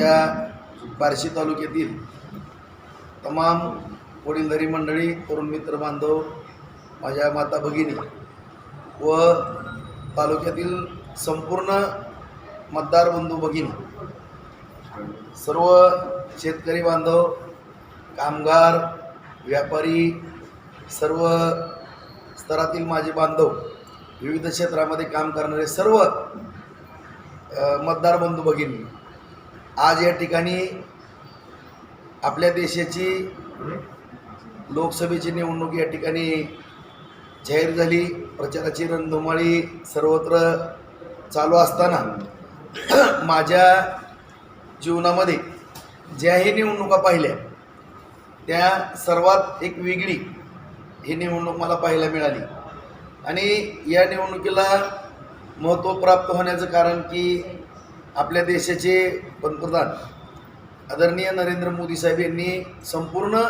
माझ्या बार्शी तालुक्यातील तमाम वडीलधारी मंडळी तरुण मित्र बांधव माझ्या माता भगिनी व तालुक्यातील संपूर्ण मतदार बंधू भगिनी सर्व शेतकरी बांधव कामगार व्यापारी सर्व स्तरातील माझे बांधव विविध क्षेत्रामध्ये काम करणारे सर्व मतदार बंधू भगिनी आज या ठिकाणी आपल्या देशाची लोकसभेची निवडणूक या ठिकाणी जाहीर झाली. प्रचाराची रणधुमाळी सर्वत्र चालू असताना माझ्या जीवनामध्ये ज्याही निवडणुका पाहिल्या त्या सर्वात एक वेगळी ही निवडणूक मला पाहायला मिळाली. आणि या निवडणुकीला महत्त्व प्राप्त होण्याचं कारण की आपल्या देशाचे पंतप्रधान आदरणीय नरेंद्र मोदी साहेब यांनी संपूर्ण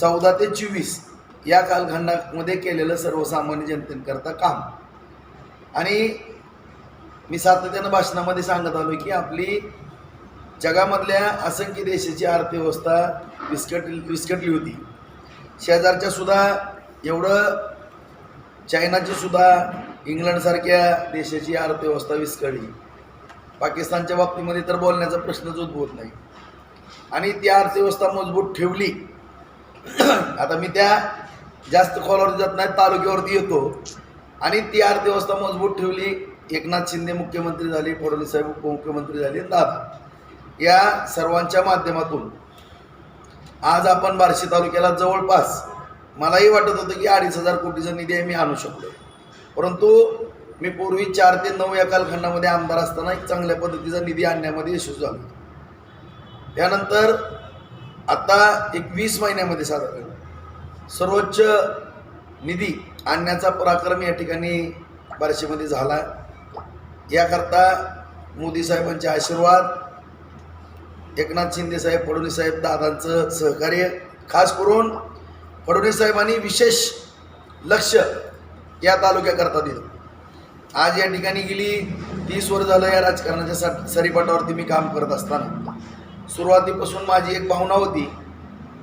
चौदा ते चोवीस या कालखंडामध्ये केलेलं सर्वसामान्य जनतेकरता काम. आणि मी सातत्यानं भाषणामध्ये सांगत आलो की आपली जगामधल्या असंख्य देशाची अर्थव्यवस्था विस्कट विस्कटली होती. शेजारच्या सुद्धा एवढं चायनाची सुद्धा इंग्लंडसारख्या देशाची अर्थव्यवस्था विस्कळली. पाकिस्तानच्या बाबतीमध्ये तर बोलण्याचा प्रश्नच उद्भवत नाही. आणि ती अर्थव्यवस्था मजबूत ठेवली. आता मी त्या जास्त खोलावर जात नाही तालुक्यावरती येतो. आणि ती अर्थव्यवस्था मजबूत ठेवली. एकनाथ शिंदे मुख्यमंत्री झाले फडणवीस साहेब उपमुख्यमंत्री झाले दादा. या सर्वांच्या माध्यमातून आज आपण बार्शी तालुक्याला जवळपास मलाही वाटत होतं की अडीच हजार कोटीचा निधी आहे मी आणू शकलो परंतु मी पूर्वी चार ते नऊ या कालखंडामध्ये आमदार असताना एक चांगल्या पद्धतीचा निधी आणण्यामध्ये यशस्वी झालो. त्यानंतर आता एक वीस महिन्यामध्ये साधारण सर्वोच्च निधी आणण्याचा पराक्रम या ठिकाणी बारशीमध्ये झाला. याकरता मोदी साहेबांचे आशीर्वाद एकनाथ शिंदे साहेब फडणवीस साहेब दादांचं सहकार्य खास करून फडणवीस साहेबांनी विशेष लक्ष या तालुक्याकरता दिलं. आज या ठिकाणी गेली तीस वर झालं या राजकारणाच्या सा सरीपाटावरती मी काम करत असताना. सुरुवातीपासून माझी एक भावना होती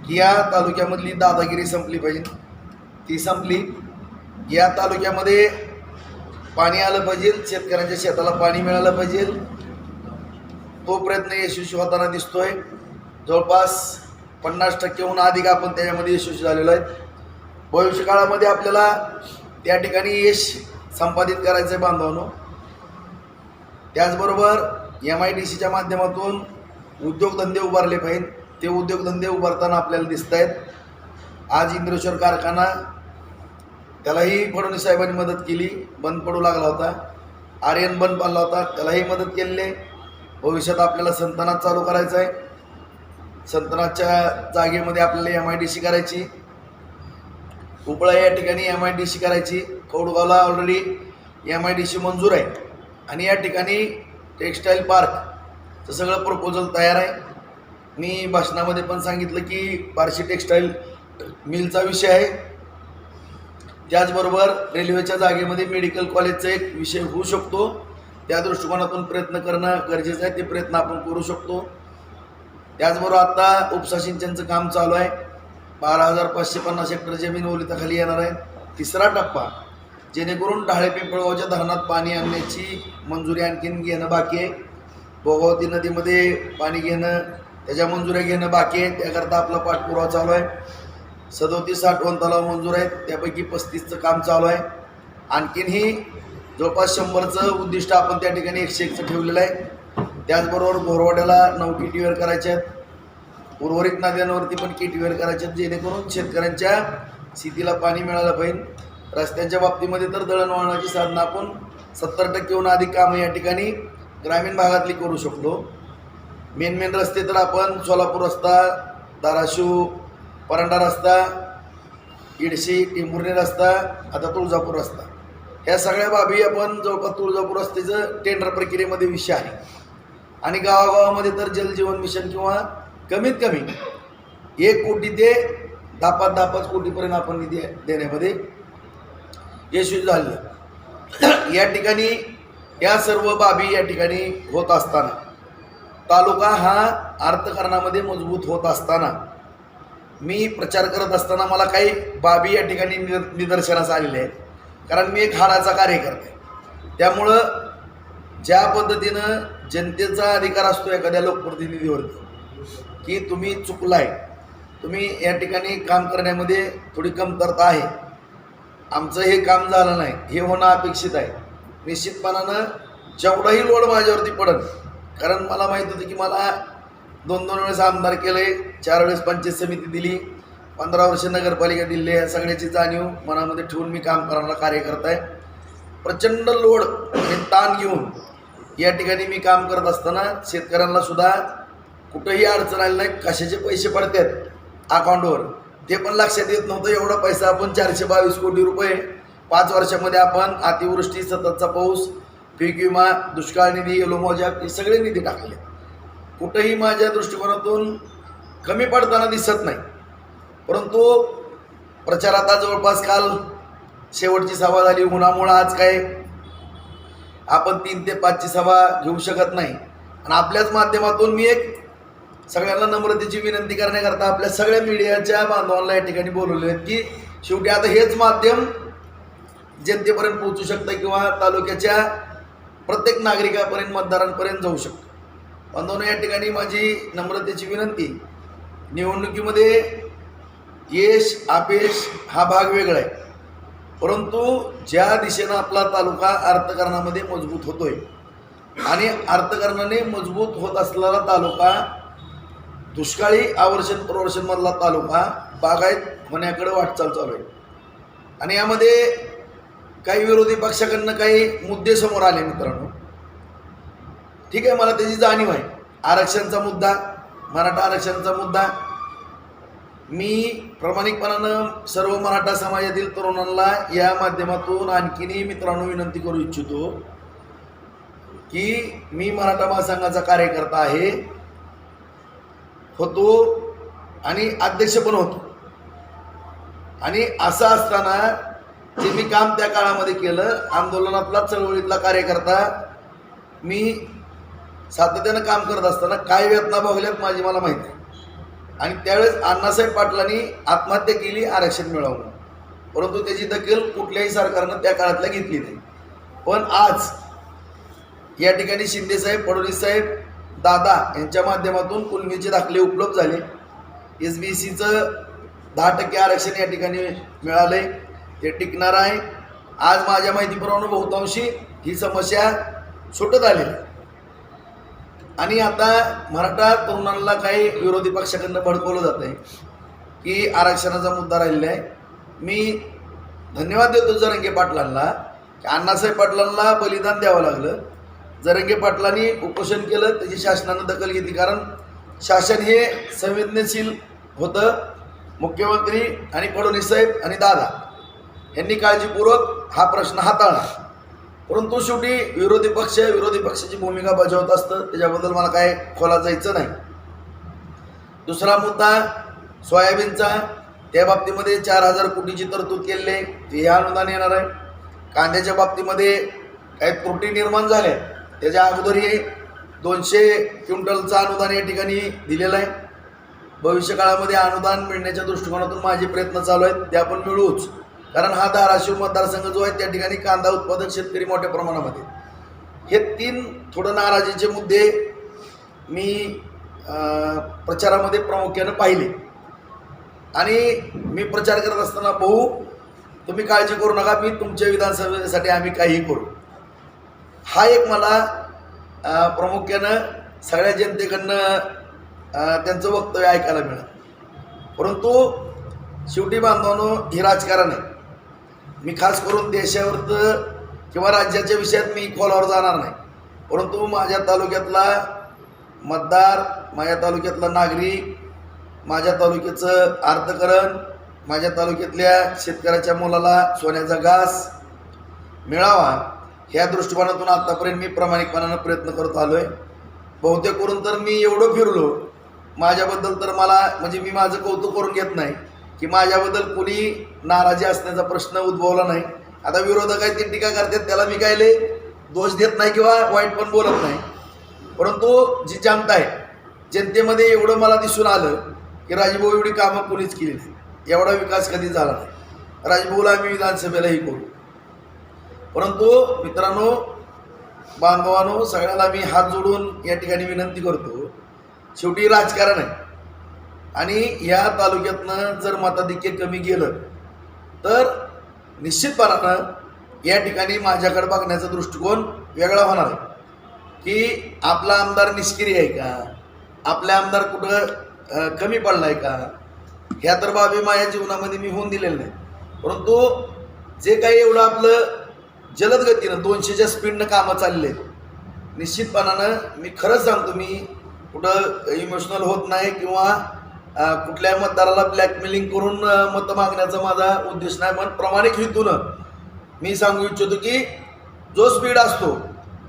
की या तालुक्यामधली दादागिरी संपली पाहिजे. ती संपली. या तालुक्यामध्ये पाणी आलं पाहिजे शेतकऱ्यांच्या शेताला पाणी मिळालं पाहिजे. तो प्रयत्न यशस्वी होताना दिसतोय. जवळपास पन्नास टक्केहून अधिक आपण त्याच्यामध्ये यशस्वी झालेलो आहे भविष्यकाळामध्ये आपल्याला त्या ठिकाणी यश संपादित करायचं आहे बांधवांनो. त्याचबरोबर एम आय डी सीच्या माध्यमातून उद्योगधंदे उभारले पाहिजेत. ते उद्योगधंदे उभारताना आपल्याला दिसत आहेत आज इंद्रेश्वर कारखाना त्यालाही फडणवीस साहेबांनी मदत केली. बंद पडू लागला होता. आर्यन बंद पडला होता. त्यालाही मदत केलेली आहे. भविष्यात आपल्याला संतनात चालू करायचं आहे संतनातच्या जागेमध्ये आपल्याला एम आय डी सी करायची. उपळा या ठिकाणी एम आय डी सी करायची. कौडगावला already M I D C मंजूर आहे. आणि या ठिकाणी टेक्स्टाईल पार्कचं सगळं प्रपोजल तयार आहे. मी भाषणामध्ये पण सांगितलं की बार्शी टेक्स्टाईल मिलचा विषय आहे. त्याचबरोबर रेल्वेच्या जागेमध्ये मेडिकल कॉलेजचा एक विषय होऊ शकतो. त्या दृष्टिकोनातून प्रयत्न करणं गरजेचं आहे. ते प्रयत्न आपण करू शकतो. त्याचबरोबर आता उपसा सिंचनचं काम चालू आहे. बारा हजार पाचशे पन्नास हेक्टर जमीन ओलिताखाली येणार आहे. तिसरा टप्पा जेणेकरून ढाळे पिंपळगावच्या धरणात पाणी आणण्याची मंजुरी आणखीन घेणं बाकी आहे. भोगावती नदीमध्ये पाणी घेणं त्याच्या मंजुऱ्या घेणं बाकी आहे. त्याकरता आपला पाठपुरावा चालू आहे. सदोतीस साठवण तलाव मंजूर आहेत. त्यापैकी पस्तीसचं काम चालू आहे. आणखीनही जवळपास शंभरचं उद्दिष्ट आपण त्या ठिकाणी एकशे एकचं ठेवलेलं आहे. त्याचबरोबर भोरवाड्याला नऊ किटीवर करायच्या आहेत. उर्वरित नद्यांवरती पण किटीवर करायचे आहेत जेणेकरून शेतकऱ्यांच्या शेतीला पाणी मिळालं पाहिजे. रस्त्यांच्या बाबतीमध्ये तर दळणवळणाची साधनं आपण सत्तर टक्केहून अधिक कामं या ठिकाणी ग्रामीण भागातली करू शकतो मेन मेन रस्ते तर आपण सोलापूर रस्ता धाराशिव परांडा रस्ता इडशी टिंबुर्णी रस्ता आता तुळजापूर रस्ता. ह्या सगळ्या बाबी आपण जवळपास तुळजापूर रस्त्याचं टेंडर प्रक्रियेमध्ये विषय आहे. आणि गावागावामध्ये तर जलजीवन मिशन किंवा कमीत कमी एक कोटी ते दहा पाच दहा पाच कोटीपर्यंत आपण निधी देण्यामध्ये यशस्वी झाले या ठिकाणी या सर्व बाबी या ठिकाणी होत असताना तालुका हा अर्थकारणामध्ये मजबूत होत असताना मी प्रचार करत असताना मला काही बाबी या ठिकाणी निर निदर्शनास आलेल्या आहेत. कारण मी एक हाडाचा कार्यकर्ता आहे. त्यामुळं ज्या पद्धतीनं जनतेचा अधिकार असतो एखाद्या लोकप्रतिनिधीवरती की तुम्ही चुकलाय. तुम्ही या ठिकाणी काम करण्यामध्ये थोडी कमतरता आहे. आमचं हे काम झालं नाही हे होणं अपेक्षित आहे. निश्चितपणानं जेवढाही लोड माझ्यावरती पडत कारण मला माहीत होतं की मला दोन दोन वेळेस आमदार केले चार वेळेस पंचायत समिती दिली पंधरा वर्ष नगरपालिका दिली या सगळ्याची जाणीव मनामध्ये ठेवून मी काम करणारा कार्यकर्ता आहे प्रचंड लोड आणि ताण घेऊन या ठिकाणी मी काम करत असताना शेतकऱ्यांना सुद्धा कुठंही अडचण आली नाही कशाचे पैसे पडतात अकाउंटवर ते पण लक्षात येत नव्हतं एवढा पैसा आपण चारशे बावीस कोटी रुपये पाच वर्षामध्ये आपण अतिवृष्टी सततचा पाऊस पीक विमा दुष्काळ निधी येलो हे सगळे निधी टाकले कुठंही माझ्या दृष्टिकोनातून कमी पडताना दिसत नाही. परंतु प्रचार आता जवळपास काल शेवटची सभा झाली उन्हामुळं आज काय आपण तीन ते पाचची सभा घेऊ शकत नाही. आणि आपल्याच माध्यमातून मी एक सगळ्यांना नम्रतेची विनंती करण्याकरता आपल्या सगळ्या मीडियाच्या बांधवांना या ठिकाणी बोलवले आहेत की शेवटी आता हेच माध्यम जनतेपर्यंत पोहोचू शकतं किंवा तालुक्याच्या प्रत्येक नागरिकापर्यंत मतदारांपर्यंत जाऊ शकतं. बांधवांना या ठिकाणी माझी नम्रतेची विनंती निवडणुकीमध्ये यश अपयश हा भाग वेगळा आहे. परंतु ज्या दिशेनं आपला तालुका अर्थकारणामध्ये मजबूत होतोय आणि अर्थकारणाने मजबूत होत असलेला तालुका दुष्काळी आवर्षण प्रवर्षणमधला तालुका बागायत होण्याकडे वाटचाल चालू आहे. आणि यामध्ये काही विरोधी पक्षाकडनं काही मुद्दे समोर आले मित्रांनो. ठीक आहे मला त्याची जाणीव आहे. आरक्षणचा मुद्दा मराठा आरक्षणचा मुद्दा. मी प्रामाणिकपणानं सर्व मराठा समाजातील तरुणांना या माध्यमातून आणखीनही मित्रांनो विनंती करू इच्छितो की मी मराठा महासंघाचा कार्यकर्ता आहे. होतो आणि अध्यक्ष पण होतो. आणि असं असताना जे मी काम त्या काळामध्ये केलं आंदोलनातला चळवळीतला कार्यकर्ता मी सातत्यानं काम करत असताना काय वेदना भोगल्यात माझी मला माहिती आहे आणि त्यावेळेस अण्णासाहेब पाटलांनी आत्महत्या केली आरक्षण मिळवलं परंतु त्याची दखल कुठल्याही सरकारनं त्या काळातल्या घेतली नाही. पण आज या ठिकाणी शिंदेसाहेब फडणवीस साहेब दादा यांच्या माध्यमातून कुलमीचे दाखले उपलब्ध झाले. एस बी सीचं दहा टक्के आरक्षण या ठिकाणी मिळालंय. ते टिकणार आहे. आज माझ्या माहितीप्रमाणे बहुतांशी ही समस्या सुटत आलेली आणि आता मराठा तरुणांना काही विरोधी पक्षाकडनं भडकवलं जात आहे की आरक्षणाचा मुद्दा राहिलेला आहे. मी धन्यवाद देतो जरंगे पाटलांना. की अण्णासाहेब पाटलांना बलिदान द्यावं लागलं. जरंगे पाटलांनी उपोषण केलं त्याची शासनानं दखल घेतली. कारण शासन हे संवेदनशील होतं. मुख्यमंत्री आणि फडणवीस साहेब आणि दादा यांनी काळजीपूर्वक हा प्रश्न हाताळला. परंतु शेवटी विरोधी पक्ष विरोधी पक्षाची भूमिका बजावत असतं. त्याच्याबद्दल मला काय खोला जायचं नाही. दुसरा मुद्दा सोयाबीनचा. त्या बाबतीमध्ये चार हजार कोटीची तरतूद केलेली आहे. ते अनुदान येणार आहे. कांद्याच्या बाबतीमध्ये काही त्रुटी निर्माण झाल्या. त्याच्या अगोदर हे दोनशे क्विंटलचं अनुदान या ठिकाणी दिलेलं आहे. भविष्य काळामध्ये अनुदान मिळण्याच्या दृष्टिकोनातून माझे प्रयत्न चालू आहेत ते आपण मिळूच. कारण हा धाराशिव मतदारसंघ जो आहे त्या ठिकाणी कांदा उत्पादक शेतकरी मोठ्या प्रमाणामध्ये हे तीन थोडं नाराजीचे मुद्दे मी प्रचारामध्ये प्रामुख्यानं पाहिले. आणि मी प्रचार करत असताना भाऊ तुम्ही काळजी करू नका मी तुमच्या विधानसभेसाठी आम्ही काहीही करू. हा एक मला प्रामुख्यानं सगळ्या जनतेकडनं त्यांचं वक्तव्य ऐकायला मिळालं. परंतु शेवटी बांधवांनो हे राजकारण आहे. मी खास करून देशावरचं किंवा राज्याच्या विषयात मी खोलावर जाणार नाही. परंतु माझ्या तालुक्यातला मतदार माझ्या तालुक्यातला नागरिक माझ्या तालुक्याचं अर्थकरण माझ्या तालुक्यातल्या शेतकऱ्याच्या मुलाला सोन्याचा घास मिळावा ह्या दृष्टिकोनातून आत्तापर्यंत मी प्रामाणिकपणानं प्रयत्न करत आलो आहे बहुतेक करून तर मी एवढं फिरलो. माझ्याबद्दल तर मला म्हणजे मी माझं कौतुक करून घेत नाही की माझ्याबद्दल कुणी नाराजी असण्याचा प्रश्न उद्भवला नाही. आता विरोधक आहेत ते टीका करतात त्याला मी काय दोष देत नाही किंवा वाईट पण बोलत नाही. परंतु जी जनता आहे जनतेमध्ये एवढं मला दिसून आलं की राजभाऊ एवढी कामं कोणीच केली नाही. एवढा विकास कधी झाला नाही. राजभाऊला आम्ही विधानसभेलाही करू परंतु मित्रांनो बांधवानो सगळ्याला मी हात जोडून या ठिकाणी विनंती करतो शेवटी राजकारण आहे. आणि या तालुक्यातनं जर मताधिक्य कमी गेलं तर निश्चितपणानं या ठिकाणी माझ्याकडे बघण्याचा दृष्टिकोन वेगळा होणार आहे. की आपला आमदार निष्क्रिय आहे का? आपला आमदार कुठं कमी पडला आहे का? ह्या तर बाबी माझ्या जीवनामध्ये मी होऊन दिलेलं नाही परंतु जे काही एवढं आपलं जलद गतीनं दोनशेच्या स्पीडनं कामं चालले आहेत निश्चितपणानं मी खरंच सांगतो मी कुठं इमोशनल होत नाही किंवा कुठल्या मतदाराला ब्लॅकमेलिंग करून मतं मागण्याचा माझा उद्देश नाही. पण प्रामाणिक हेतूनं मी सांगू इच्छितो की जो स्पीड असतो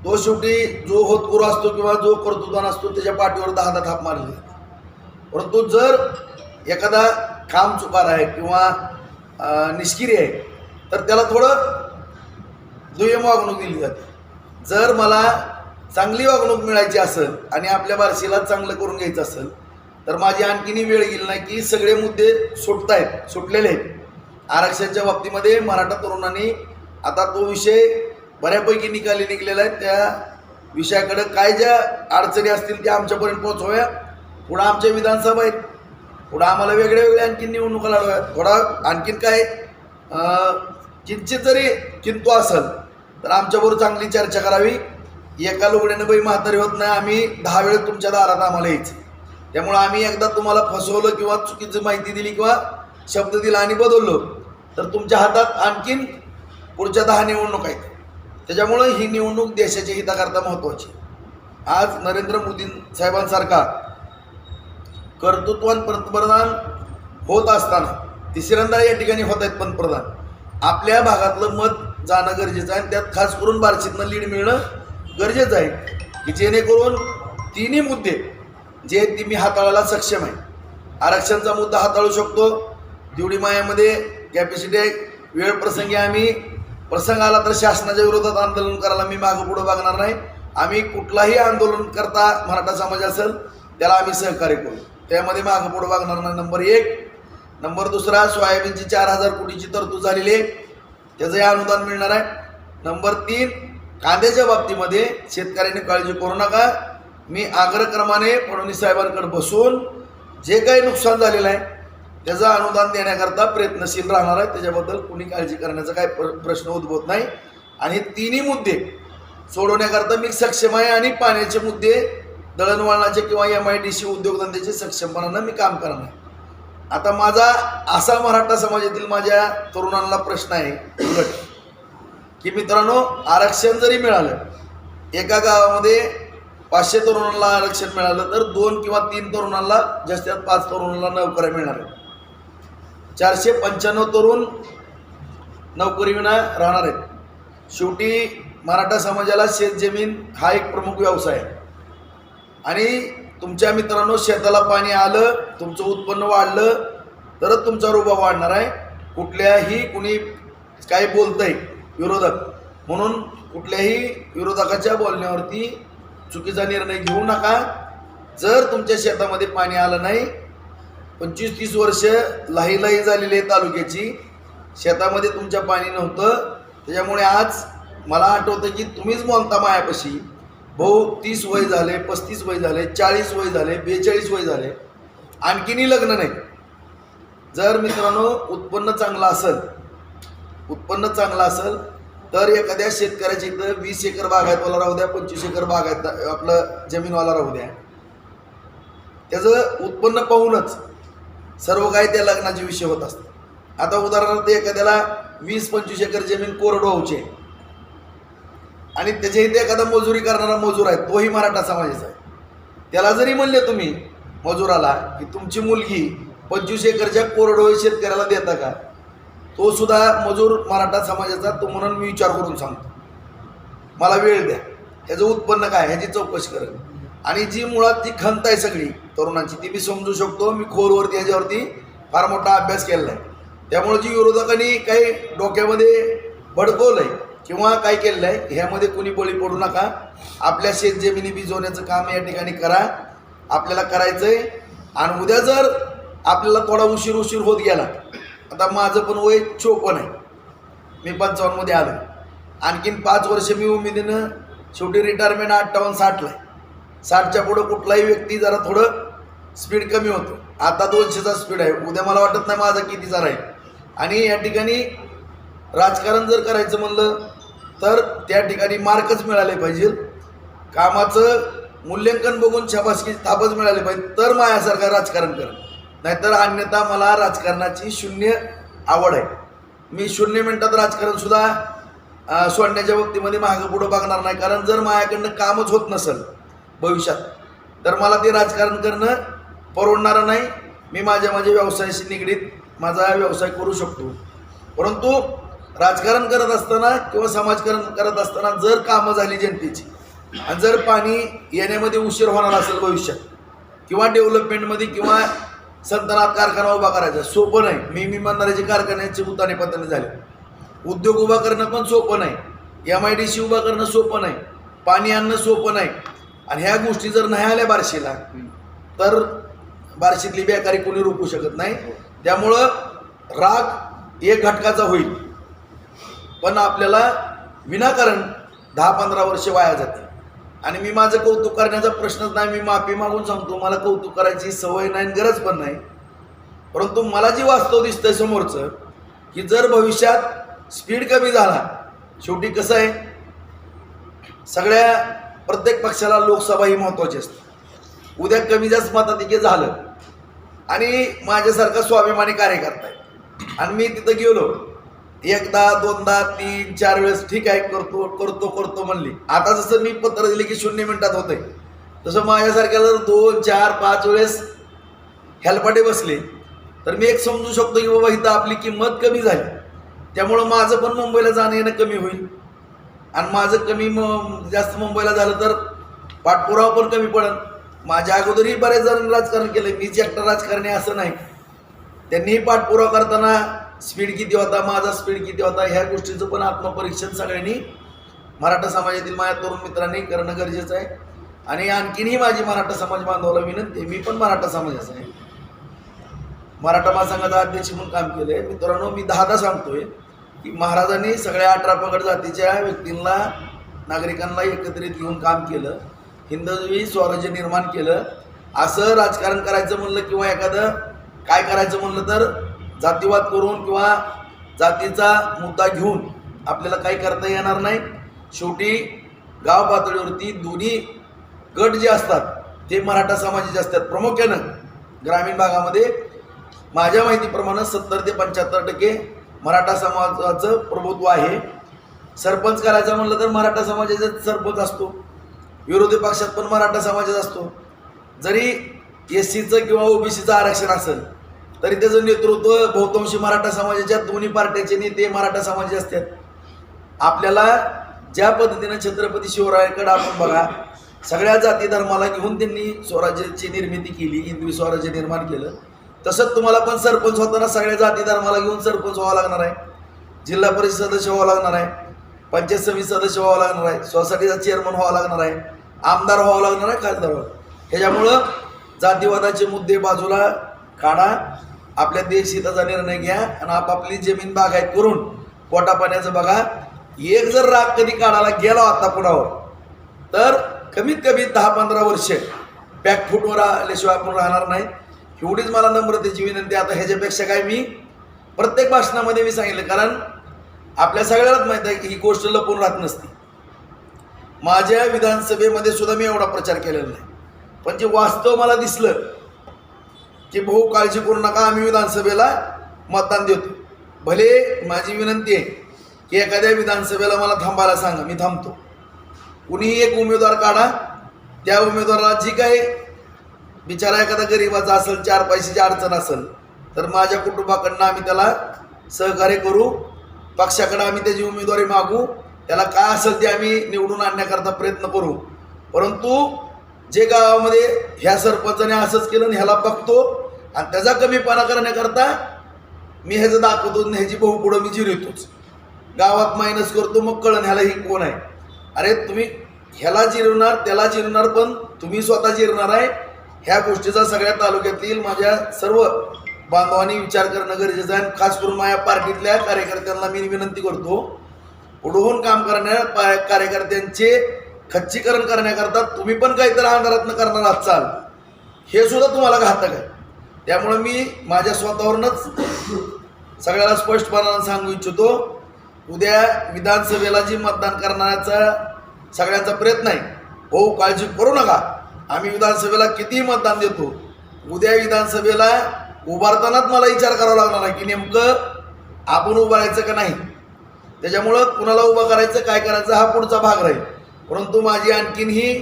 तो शेवटी जो होतकुर असतो किंवा जो कर्तृत्वान असतो त्याच्या पाठीवर दहा दहा थाप मारली परंतु जर एखादा काम चुकार आहे किंवा निष्क्रिय आहे तर त्याला थोडं दुय्यम वागणूक दिली जाते. जर मला चांगली वागणूक मिळायची असेल आणि आपल्या बारशीला चांगलं करून घ्यायचं असेल तर माझी आणखीनही वेळ गेली नाही की सगळे मुद्दे सुटतायत सुटलेले आहेत. आरक्षणाच्या बाबतीमध्ये मराठा तरुणांनी आता तो विषय बऱ्यापैकी निकाली निघलेला आहे. त्या विषयाकडं काय ज्या अडचणी असतील त्या आमच्यापर्यंत पोहोचवूया पुढं आमच्या विधानसभा आहेत. पुढं आम्हाला वेगळ्या वेगळ्या आणखीन निवडणुका लढव्यात थोडा आणखीन काय किंचित जरी किंतू असेल तर आमच्याबरोबर चांगली चर्चा करावी. एका लुगड्यानं बाई म्हातारी होत नाही आम्ही दहा वेळेस तुमच्या दारात आम्हाला यायचं. त्यामुळं आम्ही एकदा तुम्हाला फसवलं किंवा चुकीची माहिती दिली किंवा शब्द दिला आणि बदललो तर तुमच्या हातात आणखीन पुढच्या दहा निवडणूक आहेत. त्याच्यामुळं ही निवडणूक देशाच्या हिताकरता महत्त्वाची आज नरेंद्र मोदी साहेबांसारखा कर्तृत्वान पंतप्रधान होत असताना तिसऱ्यांदा या ठिकाणी होत आहेत पंतप्रधान. आपल्या भागातलं मत जाणं गरजेचं आहे. आणि त्यात खास करून बार्शीतनं लीड मिळणं गरजेचं आहे. की जेणेकरून तिन्ही मुद्दे जे आहेत मी हाताळायला सक्षम आहे. आरक्षणचा मुद्दा हाताळू शकतो. दिवडी मायामध्ये कॅपॅसिटी आहे. वेळ प्रसंगी आम्ही प्रसंग आला तर शासनाच्या विरोधात आंदोलन करायला मी मागं पुढं बघणार नाही. आम्ही कुठलाही आंदोलन करता मराठा समाज असेल त्याला आम्ही सहकार्य करू. त्यामध्ये मागं पुढं बघणार नाही. नंबर एक. नंबर दुसरा सोयाबीनची चार हजार कोटीची तरतूद झालेली आहे. त्याचं हे अनुदान मिळणार आहे? नंबर तीन कांद्याच्या बाबतीमध्ये शेतकऱ्यांनी काळजी करू नका. मी आग्रक्रमाने फडणवीस साहेबांकडे बसून जे काही नुकसान झालेलं आहे त्याचं अनुदान देण्याकरता प्रयत्नशील राहणार आहे. त्याच्याबद्दल कुणी काळजी करण्याचा काही प्र प्रश्न उद्भवत नाही. आणि हे तिन्ही मुद्दे सोडवण्याकरता मी सक्षम आहे आणि पाण्याचे मुद्दे दळणवळणाचे किंवा एम आय डी सी उद्योगधंद्याचे सक्षमपणानं मी काम करणार आहे. आता माझा असा मराठा समाजातील माझ्या तरुणांना प्रश्न आहे उलट. की मित्रांनो आरक्षण जरी मिळालं एका गावामध्ये पाचशे तरुणांना आरक्षण मिळालं तर दोन किंवा तीन तरुणांना जास्तीत पाच तरुणांना नोकऱ्या मिळणार आहेत. चारशे पंच्याण्णव तरुण नोकरीविना राहणार आहेत. शेवटी मराठा समाजाला शेतजमीन हा एक प्रमुख व्यवसाय आहे. आणि तुमच्या मित्रांनो शेताला पाणी आलं तुमचं उत्पन्न वाढलं तरच तुमचा रुबा वाढणार आहे. कुठल्याही कुणी काय बोलतंय विरोधक. म्हणून कुठल्याही विरोधकाच्या बोलण्यावरती चुकीचा निर्णय घेऊ नका. जर तुमच्या शेतामध्ये पाणी आलं नाही पंचवीस तीस वर्ष लाही लाही झालेली आहे तालुक्याची. शेतामध्ये तुमच्या पाणी नव्हतं. त्याच्यामुळे आज मला आठवतं की तुम्हीच बोलता मायापाशी. भाऊ तीस वय झाले पस्तीस वय झाले चाळीस वय झाले बेचाळीस वय झाले. आणखीनही लग्न नाही. जर मित्रांनो उत्पन्न चांगलं असेल उत्पन्न चांगलं असेल तर एखाद्या शेतकऱ्याच्या इथं वीस एकर बागायतवाला राहू द्या पंचवीस एकर बागायत आपलं जमीनवाला राहू द्या. त्याचं उत्पन्न पाहूनच सर्व काही त्या लग्नाचे विषय होत असतात. आता उदाहरणार्थ एखाद्याला वीस पंचवीस एकर जमीन कोरडवाहूची. आहे आणि त्याच्या इथे एखादा मजुरी करणारा मजूर आहे तोही मराठा समाजाचा आहे. त्याला जरी म्हणले तुम्ही मजुराला की तुमची मुलगी पंचवीस एकरच्या कोरडोळी शेतकऱ्याला देता का? तो सुद्धा मजूर मराठा समाजाचा तो म्हणून मी विचार करून सांगतो. मला वेळ द्या. ह्याचं उत्पन्न काय? ह्याची चौकशी करेल आणि जी मुळात जी खंत आहे सगळी तरुणांची ती मी समजू शकतो. मी खोलवरती ह्याच्यावरती फार मोठा अभ्यास केलेला आहे. त्यामुळे जी विरोधकांनी काही डोक्यामध्ये भडकवलं आहे किंवा काय केलेलं आहे ह्यामध्ये कोणी बळी पडू नका. आपल्या शेत जमिनी भिजवण्याचं काम या ठिकाणी करा. आपल्याला करायचं आहे आणि उद्या जर आपल्याला थोडा उशीर उशीर होत गेला आता माझं पण वय चोपन्न आहे. मी पंचावन्नमध्ये आलो आणखीन पाच वर्ष मी उमेदीनं शेवटी रिटायरमेंट अठ्ठावन्न साठला आहे. साठच्या पुढं कुठलाही व्यक्ती जरा थोडं स्पीड कमी होतो. आता दोनशेचा स्पीड आहे. उद्या मला वाटत नाही माझा कितीचा राहील. आणि या ठिकाणी राजकारण जर करायचं म्हणलं तर त्या ठिकाणी मार्कच मिळाले पाहिजे. कामाचं मूल्यांकन बघून शाबासकी ताबच मिळाली पाहिजे. तर माझ्यासारखं राजकारण कर. नाहीतर अन्यथा मला राजकारणाची शून्य आवड आहे. मी शून्य मिनटात राजकारणसुद्धा सोडण्याच्या बाबतीमध्ये मागं पुढं बघणार नाही. कारण जर माझ्याकडनं कामच होत नसेल भविष्यात तर मला ते राजकारण करणं परवडणारं नाही. मी माझ्या माझ्या व्यवसायाशी निगडीत माझा व्यवसाय करू शकतो. परंतु राजकारण करत असताना किंवा समाजकारण करत असताना जर कामं झाली जनतेची आणि जर पाणी येण्यामध्ये उशीर होणार असेल भविष्यात किंवा डेव्हलपमेंटमध्ये किंवा संतनात कारखाना उभा करायचा सोपं नाही. मी मी म्हणणाऱ्याचे कारखान्याचे उताने पताने झाले. उद्योग उभा करणं पण सोपं नाही. एम आय डी सी उभा करणं सोपं नाही. पाणी आणणं सोपं नाही. आणि ह्या गोष्टी जर नाही आल्या बार्शीला तर बार्शीतली बेकारी कोणी रोखू शकत नाही. त्यामुळं राग एक घटकाचा होईल. पण आपल्याला विनाकारण दहा पंधरा वर्ष वाया जाते. आणि मी माझं कौतुक करण्याचा प्रश्नच नाही मी माफी मागून सांगतो मला कौतुक करायची सवय नाही आणि गरज पण नाही. परंतु मला जी वास्तव दिसतंय समोरचं की जर भविष्यात स्पीड कमी झाला शेवटी कसं आहे? सगळ्या प्रत्येक पक्षाला लोकसभा ही महत्त्वाची असते. उद्या कमी जास्त मताधिक्य झालं आणि माझ्यासारखा स्वाभिमानी कार्यकर्ता आहे. आणि मी तिथं गेलो एकदा दोनदा तीन चार वेळेस ठीक आहे करतो करतो करतो म्हणली. आता जसं मी पत्र दिले की शून्य मिनिटात होते तसं माझ्यासारख्याला जर दोन चार पाच वेळेस हेलपाटे बसले तर मी एक समजू शकतो की बाबा इथं आपली किंमत कमी झाली. त्यामुळं माझं पण मुंबईला जाणं येणं कमी होईल. आणि माझं कमी म जास्त मुंबईला झालं तर पाठपुरावा पण कमी पडेल माझ्या अगोदरही बऱ्याच जणांनी राजकारण केलं. मीच एकटा राजकारणी असं नाही. त्यांनीही पाठपुरावा करताना स्पीड किती होता माझा स्पीड किती होता ह्या गोष्टीचं पण आत्मपरीक्षण सगळ्यांनी मराठा समाजातील माझ्या तरुण मित्रांनी करणं गरजेचं आहे. आणि आणखीनही माझी मराठा समाज बांधवाला विनंती आहे, मी पण मराठा समाजाचा आहे. मराठा महासंघाचा अध्यक्ष म्हणून काम केलं आहे मित्रांनो मी दहादा सांगतोय की महाराजांनी सगळ्या अठरा पगड जातीच्या व्यक्तींना नागरिकांना एकत्रित घेऊन काम केलं. हिंदवी स्वराज्य निर्माण केलं. असं राजकारण करायचं म्हणलं किंवा एखादं काय करायचं म्हणलं तर जातीवाद करून किंवा जातीचा मुद्दा घेऊन आपल्याला काही करता येणार नाही. शेवटी गाव पातळीवरती दोन्ही गट जे असतात ते मराठा समाजाचे असतात. प्रामुख्यानं ग्रामीण भागामध्ये माझ्या माहितीप्रमाणे सत्तर ते पंच्याहत्तर टक्के मराठा समाजाचं प्रभुत्व आहे. सरपंच करायचं म्हणलं तर मराठा समाजाचा सरपंच असतो. विरोधी पक्षात पण मराठा समाजाचा असतो. जरी एस सीचं किंवा ओबीसीचं आरक्षण असेल तरी त्याचं नेतृत्व बहुतांशी मराठा समाजाच्या दोन्ही पार्ट्याचे नेते मराठा समाजाचे असतात. आपल्याला ज्या पद्धतीनं छत्रपती शिवरायांकडे आपण बघा सगळ्या जाती धर्माला घेऊन त्यांनी स्वराज्याची निर्मिती केली हिंदवी स्वराज्य निर्माण केलं. तसंच तुम्हाला पण सरपंच होताना सगळ्या जाती धर्माला घेऊन सरपंच व्हावं लागणार आहे. जिल्हा परिषद सदस्य व्हावं लागणार आहे. पंचायत समिती सदस्य व्हावं लागणार आहे. सोसायटीचा चेअरमन व्हावं लागणार आहे. आमदार व्हावं लागणार आहे खासदार व्हावं ह्याच्यामुळं जातीवादाचे मुद्दे बाजूला काढा. आपल्या देशहिताचा निर्णय घ्या आणि आपापली जमीन बागायत करून पोटा पाण्याचं बघा. एक जर राग कधी काढायला गेला आता कुणावर तर कमीत कमी दहा पंधरा वर्ष बॅकफूटवर आल्याशिवाय आपण राहणार नाही. एवढीच मला नम्रतेची विनंती आता ह्याच्यापेक्षा काय मी प्रत्येक भाषणामध्ये मी सांगितलं कारण आपल्या सगळ्यालाच माहीत आहे की ही गोष्ट लपून राहत नसती. माझ्या विधानसभेमध्ये सुद्धा मी एवढा प्रचार केलेला नाही. पण जे वास्तव मला दिसलं की भाऊ काळजी करू नका आम्ही विधानसभेला मतदान देतो. भले माझी विनंती आहे की एखाद्या विधानसभेला मला थांबायला सांगा मी थांबतो. कुणीही एक उमेदवार काढा त्या उमेदवाराला जी काही बिचारा एखादा गरिबाचा असेल चार पैशाची अडचण असेल तर माझ्या कुटुंबाकडनं आम्ही त्याला सहकार्य करू पक्षाकडं आम्ही त्याची उमेदवारी मागू त्याला काय असेल ते आम्ही निवडून आणण्याकरता प्रयत्न करू. परंतु जे गावामध्ये ह्या सरपंचाने असंच केलं आणि ह्याला बघतो आणि त्याचा कमीपणा करण्याकरता मी ह्याचं दाखवतो ह्याची बहु पुढं मी जिरवतोच. गावात मायनस करतो मग कळण ह्याला ही कोण आहे? अरे तुम्ही ह्याला जिरवणार त्याला जिरवणार पण तुम्ही स्वतः जिरणार आहे. ह्या गोष्टीचा सगळ्या तालुक्यातील माझ्या सर्व बांधवांनी विचार करणं गरजेचं आहे आणि खास करून माझ्या पार्टीतल्या कार्यकर्त्यांना मी विनंती करतो पुढून काम करणाऱ्या कार्यकर्त्यांचे खच्चीकरण करण्याकरता तुम्ही पण काहीतरी अंधारातनं करणार असाल हे सुद्धा तुम्हाला घातक आहे. त्यामुळे मी माझ्या स्वतःवरूनच सगळ्याला स्पष्टपणानं सांगू इच्छितो उद्या विधानसभेला जी मतदान करण्याचा सगळ्यांचा प्रयत्न आहे हो काळजी करू नका. आम्ही विधानसभेला कितीही मतदान देतो उद्या विधानसभेला उभारतानाच मला विचार करावा लागणार आहे की नेमकं आपण उभारायचं का नाही. त्याच्यामुळं कुणाला उभं करायचं काय करायचं हा पुढचा भाग राहील. परंतु माझी आणखीनही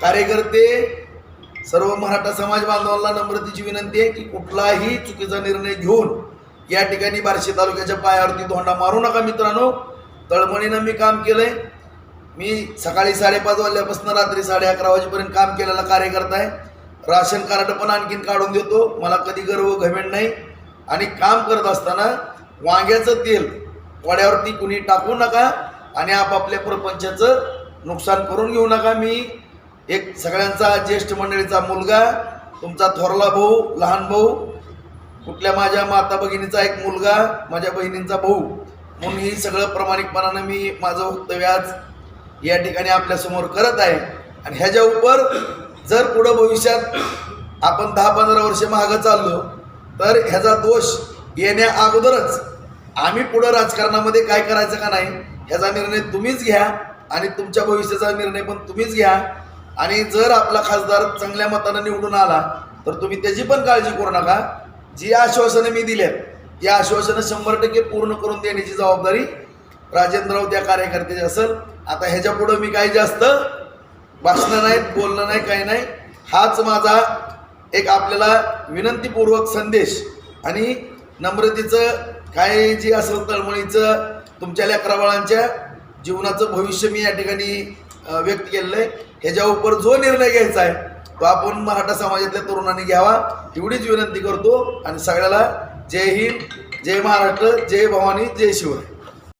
कार्यकर्ते सर्व मराठा समाज बांधवांना नम्रतेची विनंती आहे की कुठलाही चुकीचा निर्णय घेऊन या ठिकाणी बार्शी तालुक्याच्या पायावरती धोंडा मारू नका मित्रांनो. तळमळीनं मी काम केलंय. मी सकाळी साडेपाच वाजल्यापासून रात्री साडे अकरा वाजेपर्यंत काम केलेला कार्यकर्ता आहे. राशन कार्ड पण आणखीन काढून देतो. मला कधी गर्व घमेंड नाही. आणि काम करत असताना वांग्याचं तेल वड्यावरती कुणी टाकू नका आणि आपापल्या प्रपंचाचं नुकसान करून घेऊ नका मी. एक सगळ्यांचा ज्येष्ठ मंडळीचा मुलगा तुमचा थोरला भाऊ लहान भाऊ कुठल्या माझ्या माता भगिनीचा एक मुलगा माझ्या बहिणींचा भाऊ. म्हणून ही सगळं प्रामाणिकपणानं मी माझं वक्तव्य आज या ठिकाणी आपल्यासमोर करत आहे. आणि ह्याच्या उपर जर पुढं भविष्यात आपण दहा पंधरा वर्ष मागं चाललो तर ह्याचा दोष येण्या अगोदरच आम्ही पुढं राजकारणामध्ये काय करायचं का नाही ह्याचा निर्णय तुम्हीच घ्या. आणि तुमच्या भविष्याचा निर्णय पण तुम्हीच घ्या. आणि जर आपला खासदार चांगल्या मतानं निवडून आला तर तुम्ही त्याची पण काळजी करू नका. जी आश्वासनं मी दिल्यात या आश्वासनं शंभर टक्के पूर्ण करून देण्याची जबाबदारी राजेंद्र त्या कार्यकर्त्याची असेल. आता ह्याच्या पुढं मी काही जास्त भाषणं नाहीत बोलणं नाही काही नाही. हाच माझा एक आपल्याला विनंतीपूर्वक संदेश. आणि नम्रतेचं काय जे असेल तळमळीचं तुमच्या लेकराबाळांच्या जीवनाचं भविष्य मी या ठिकाणी व्यक्त केलेलं आहे. ह्याच्या उपर जो निर्णय घ्यायचा आहे तो आपण मराठा समाजातल्या तरुणांनी घ्यावा. एवढीच विनंती करतो. आणि सगळ्याला जय हिंद जय महाराष्ट्र जय भवानी जय शिवराय